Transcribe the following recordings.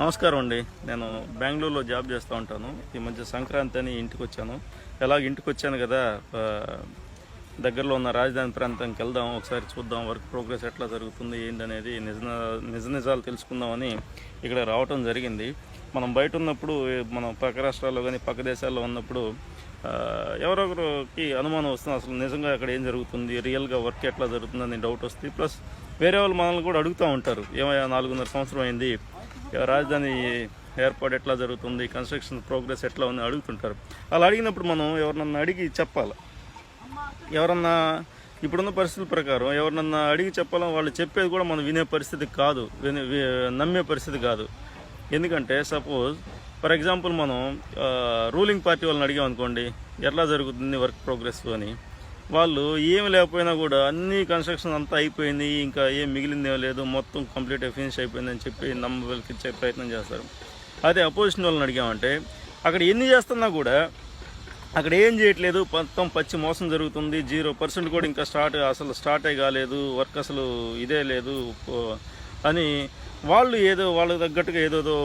నమస్కారం అండి. నేను బెంగళూరులో జాబ్ చేస్తూ ఉంటాను. ఈ మధ్య సంక్రాంతి అని ఇంటికి వచ్చాను. ఎలాగ ఇంటికి వచ్చాను కదా దగ్గరలో ఉన్న రాజధాని ప్రాంతానికి వెళ్దాం ఒకసారి చూద్దాం వర్క్ ప్రోగ్రెస్ ఎట్లా జరుగుతుంది ఏంటనేది నిజ నిజ నిజాలు తెలుసుకుందామని ఇక్కడ రావటం జరిగింది. మనం బయట ఉన్నప్పుడు మనం పక్క రాష్ట్రాల్లో కానీ పక్క దేశాల్లో ఉన్నప్పుడు ఎవరొకరికి అనుమానం వస్తుంది అసలు నిజంగా అక్కడ ఏం జరుగుతుంది రియల్గా వర్క్ ఎట్లా జరుగుతుందని డౌట్ వస్తుంది. ప్లస్ వేరే వాళ్ళు మనల్ని కూడా అడుగుతూ ఉంటారు. ఏమయ్యా నాలుగున్నర సంవత్సరం అయింది రాజధాని ఏర్పాటు ఎట్లా జరుగుతుంది కన్స్ట్రక్షన్ ప్రోగ్రెస్ ఎట్లా ఉంది అడుగుతుంటారు. అలా అడిగినప్పుడు మనం ఎవరినన్నా అడిగి చెప్పాలి? ఎవరన్నా ఇప్పుడున్న పరిస్థితుల ప్రకారం ఎవరినన్నా అడిగి చెప్పాలో? వాళ్ళు చెప్పేది కూడా మనం వినే పరిస్థితి కాదు వినే నమ్మే పరిస్థితి కాదు. ఎందుకంటే సపోజ్ ఫర్ ఎగ్జాంపుల్ మనం రూలింగ్ పార్టీ వాళ్ళని అడిగాం అనుకోండి ఎట్లా జరుగుతుంది వర్క్ ప్రోగ్రెస్ అని? వాళ్ళు ఏమి లేకపోయినా కూడా అన్ని కన్స్ట్రక్షన్ అంతా అయిపోయింది ఇంకా ఏం మిగిలిందేం లేదు మొత్తం కంప్లీట్ ఫినిష్ అయిపోయిందని చెప్పి నమ్మబలికి ఇచ్చే ప్రయత్నం చేస్తారు. అదే అపోజిషన్ వాళ్ళని అడిగామంటే అక్కడ ఎన్ని చేస్తున్నా కూడా అక్కడ ఏం చేయట్లేదు మొత్తం పచ్చి మోసం జరుగుతుంది జీరో పర్సెంట్ కూడా ఇంకా స్టార్ట్ అసలు స్టార్టే కాలేదు వర్క్ అసలు ఇదే లేదు అని వాళ్ళు ఏదో వాళ్ళకి తగ్గట్టుగా ఏదోదో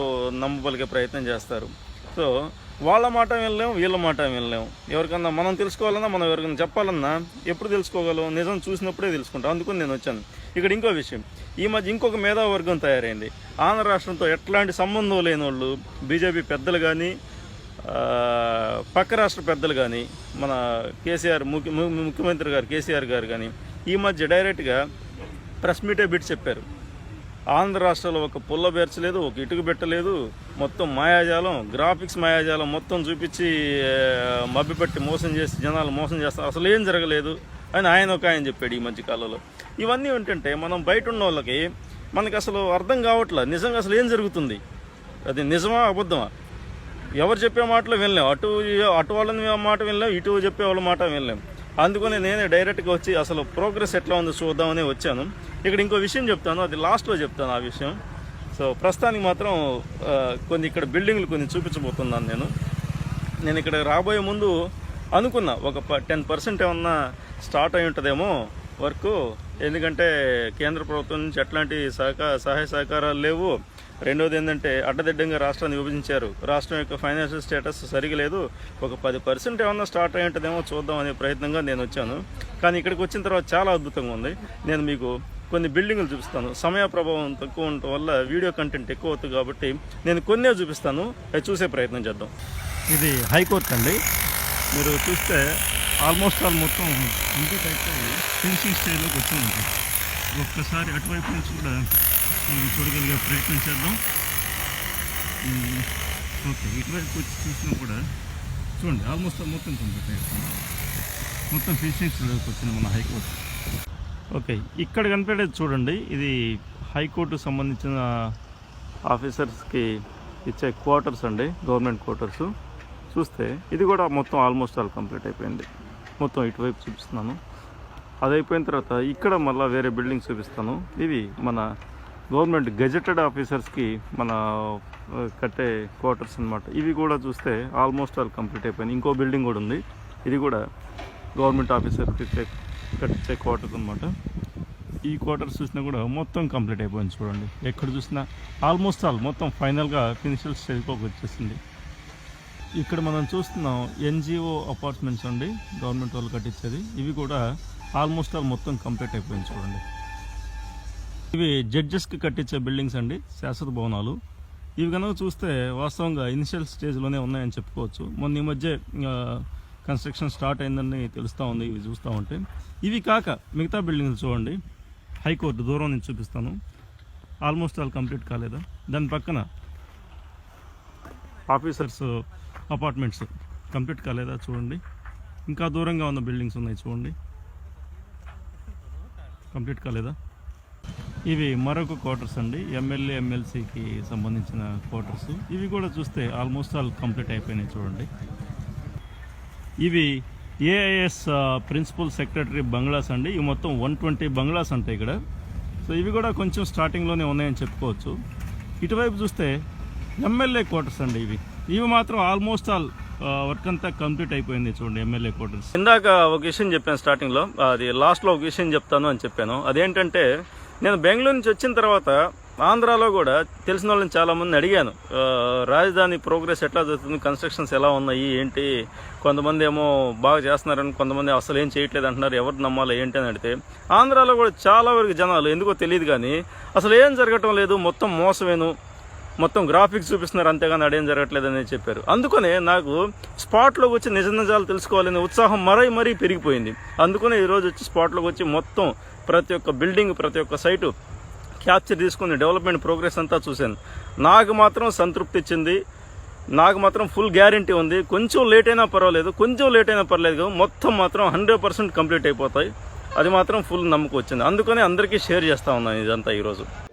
నమ్మబలికే ప్రయత్నం చేస్తారు. సో వాళ్ళ మాట వెళ్ళలేము వీళ్ళ మాట వెళ్ళలేము ఎవరికన్నా మనం తెలుసుకోవాలన్నా మనం ఎవరికైనా చెప్పాలన్నా ఎప్పుడు తెలుసుకోగలం? నిజం చూసినప్పుడే తెలుసుకుంటాం. అందుకని నేను వచ్చాను. ఇక్కడ ఇంకో విషయం. ఈ మధ్య ఇంకొక మేధావర్గం తయారైంది. ఆంధ్ర రాష్ట్రంతో ఎట్లాంటి సంబంధం లేని వాళ్ళు బీజేపీ పెద్దలు కానీ పక్క రాష్ట్ర పెద్దలు కానీ మన కేసీఆర్ ముఖ్య ము- ముఖ్యమంత్రి గారు కేసీఆర్ గారు కానీ ఈ మధ్య డైరెక్ట్గా ప్రెస్ మీటే బిట్ చెప్పారు. ఆంధ్ర రాష్ట్రంలో ఒక పుల్ల బెర్చలేదు ఒక ఇటుక పెట్టలేదు. మొత్తం మాయాజాలం గ్రాఫిక్స్ మాయాజాలం మొత్తం చూపించి ఆ, మభ్యపెట్టి మోసం చేసి జనాలు మోసం చేస్తారు. అసలు ఏం జరగలేదు అని ఆయన ఒక ఆయన చెప్పాడు ఈ మధ్య కాలంలో. ఇవన్నీ ఏంటంటే మనం బయట ఉన్న వాళ్ళకి మనకి అసలు అర్థం కావట్లేదు నిజంగా అసలు ఏం జరుగుతుంది? అది నిజమా అబద్ధమా? ఎవరు చెప్పే మాటలు వినలేం. అటు అటు వాళ్ళని మాట వినలేం ఇటు చెప్పే వాళ్ళ మాట వినలేం. అందుకని నేనే డైరెక్ట్గా వచ్చి అసలు ప్రోగ్రెస్ ఎట్లా ఉందో చూద్దామని వచ్చాను. ఇక్కడ ఇంకో విషయం చెప్తాను అది లాస్ట్లో చెప్తాను ఆ విషయం. సో ప్రస్తుతానికి మాత్రం కొన్ని ఇక్కడ బిల్డింగ్లు కొన్ని చూపించబోతున్నాను నేను. నేను ఇక్కడ రాబోయే ముందు అనుకున్నా ఒక టెన్ పర్సెంట్ ఏమన్నా స్టార్ట్ అయి ఉంటుందేమో వర్క్. ఎందుకంటే కేంద్ర ప్రభుత్వం నుంచి ఎట్లాంటి సహకార సహాయ సహకారాలు లేవు. రెండోది ఏంటంటే అడ్డదిడ్డంగా రాష్ట్రాన్ని విభజించారు. రాష్ట్రం యొక్క ఫైనాన్షియల్ స్టేటస్ సరిగా లేదు. ఒక పది పర్సెంట్ ఏమన్నా స్టార్ట్ అయ్యి ఉంటుందేమో చూద్దాం అనే ప్రయత్నంగా నేను వచ్చాను. కానీ ఇక్కడికి వచ్చిన తర్వాత చాలా అద్భుతంగా ఉంది. నేను మీకు కొన్ని బిల్డింగులు చూపిస్తాను. సమయ ప్రభావం తక్కువ ఉండటం వల్ల వీడియో కంటెంట్ ఎక్కువ అవుతుంది కాబట్టి నేను కొన్నే చూపిస్తాను. అవి చూసే ప్రయత్నం చేద్దాం. ఇది హైకోర్టు అండి. మీరు చూస్తే ఆల్మోస్ట్ ఆల్ మొత్తం కంప్లీట్ అయితే ఫినిషింగ్ స్టేజ్లోకి వచ్చింది ఒక్కసారి అటువైపు నుంచి కూడా మనం చూడగలిగే ప్రయత్నం చేద్దాం. ఓకే ఇటువైపు వచ్చి చూసినా కూడా చూడండి ఆల్మోస్ట్ ఆల్ మొత్తం కంప్లీట్ అయిపోయింది మొత్తం ఫినిషింగ్ వచ్చింది మన హైకోర్టు. ఓకే ఇక్కడ కనిపెట్టేది చూడండి ఇది హైకోర్టు సంబంధించిన ఆఫీసర్స్కి ఇచ్చే క్వార్టర్స్ అండి గవర్నమెంట్ క్వార్టర్స్. చూస్తే ఇది కూడా మొత్తం ఆల్మోస్ట్ ఆల్ కంప్లీట్ అయిపోయింది. మొత్తం ఇటువైపు చూపిస్తున్నాను. అది అయిపోయిన తర్వాత ఇక్కడ మళ్ళీ వేరే బిల్డింగ్స్ చూపిస్తాను. ఇది మన గవర్నమెంట్ గెజెటెడ్ ఆఫీసర్స్కి మన కట్టే క్వార్టర్స్ అన్నమాట. ఇవి కూడా చూస్తే ఆల్మోస్ట్ ఆల్ కంప్లీట్ అయిపోయింది ఇంకో బిల్డింగ్ కూడా ఉంది. ఇది కూడా గవర్నమెంట్ ఆఫీసర్కి కట్టే క్వార్టర్స్ అనమాట ఈ క్వార్టర్స్ చూసినా కూడా మొత్తం కంప్లీట్ అయిపోయింది చూడండి. ఎక్కడ చూసినా ఆల్మోస్ట్ ఆల్ మొత్తం ఫైనల్గా ఫినిషియల్ స్టేజ్కి వచ్చేసింది. ఇక్కడ మనం చూస్తున్నాం ఎన్జిఓ అపార్ట్మెంట్స్ అండి. గవర్నమెంట్ వాళ్ళు కట్టించేది. ఇవి కూడా ఆల్మోస్ట్ ఆల్ మొత్తం కంప్లీట్ అయిపోయింది చూడండి. ఇవి జడ్జెస్కి కట్టించే బిల్డింగ్స్ అండి శాశ్వత భవనాలు. ఇవి కనుక చూస్తే వాస్తవంగా ఇనిషియల్ స్టేజ్లోనే ఉన్నాయని చెప్పుకోవచ్చు. మొన్న ఈ మధ్య కన్స్ట్రక్షన్ స్టార్ట్ అయిందని తెలుస్తూ ఉంది ఇవి చూస్తూ ఉంటే. ఇవి కాక మిగతా బిల్డింగ్స్ చూడండి. హైకోర్టు దూరం నుంచి చూపిస్తాను. ఆల్మోస్ట్ ఆల్ కంప్లీట్ కాలేదా? దాని పక్కన ఆఫీసర్స్ అపార్ట్మెంట్స్ కంప్లీట్ కాలేదా చూడండి. ఇంకా దూరంగా ఉన్న బిల్డింగ్స్ ఉన్నాయి చూడండి. కంప్లీట్ కాలేదా? ఇవి మరొక క్వార్టర్స్ అండి. ఎమ్మెల్యే ఎమ్మెల్సీకి సంబంధించిన క్వార్టర్స్ ఇవి కూడా చూస్తే ఆల్మోస్ట్ ఆల్ కంప్లీట్ అయిపోయినాయి చూడండి. ఇవి ఏఐఎస్ ప్రిన్సిపల్ సెక్రటరీ బంగ్లాస్ అండి. ఇవి మొత్తం వన్ ట్వంటీ బంగ్లాస్ ఉంటాయి ఇక్కడ. సో ఇవి కూడా కొంచెం స్టార్టింగ్లోనే ఉన్నాయని చెప్పుకోవచ్చు. ఇటువైపు చూస్తే ఎమ్మెల్యే క్వార్టర్స్ అండి ఇవి. ఇవి మాత్రం ఆల్మోస్ట్ ఆల్ వర్క్ అంతా కంప్లీట్ అయిపోయింది చూడండి ఎమ్మెల్యే క్వార్టర్స్ ఇందాక ఒక విషయం చెప్పాను స్టార్టింగ్లో అది లాస్ట్లో ఒక విషయం చెప్తాను అని చెప్పాను. అదేంటంటే నేను బెంగళూరు నుంచి వచ్చిన తర్వాత ఆంధ్రాలో కూడా తెలిసిన వాళ్ళని చాలామంది అడిగాను. రాజధాని ప్రోగ్రెస్ ఎట్లా జరుగుతుంది కన్స్ట్రక్షన్స్ ఎలా ఉన్నాయి ఏంటి కొంతమంది ఏమో బాగా చేస్తున్నారని కొంతమంది అసలు ఏం చేయట్లేదు అంటున్నారు ఎవరు నమ్మాలి ఏంటి అని అడిగితే ఆంధ్రాలో కూడా చాలా వరకు జనాలు ఎందుకో తెలియదు కానీ అసలు ఏం జరగటం లేదు మొత్తం మోసమేను మొత్తం గ్రాఫిక్స్ చూపిస్తున్నారు అంతేగాని అడేం జరగట్లేదని చెప్పారు. అందుకనే నాకు స్పాట్లోకి వచ్చి నిజ నిజాలు తెలుసుకోవాలనే ఉత్సాహం మరీ మరీ పెరిగిపోయింది. అందుకనే ఈరోజు వచ్చి స్పాట్లోకి వచ్చి మొత్తం ప్రతి ఒక్క బిల్డింగ్ ప్రతి ఒక్క సైటు క్యాప్చర్ తీసుకుని డెవలప్మెంట్ ప్రోగ్రెస్ అంతా చూశాను. నాకు మాత్రం సంతృప్తి ఇచ్చింది. నాకు మాత్రం ఫుల్ గ్యారంటీ ఉంది. కొంచెం లేట్ అయినా పర్వాలేదు. కొంచెం లేట్ అయినా పర్లేదు మొత్తం మాత్రం హండ్రెడ్ పర్సెంట్ కంప్లీట్ అయిపోతాయి. అది మాత్రం ఫుల్ నమ్మకం వచ్చింది. అందుకనే అందరికీ షేర్ చేస్తా ఉన్నాను ఇదంతా ఈరోజు.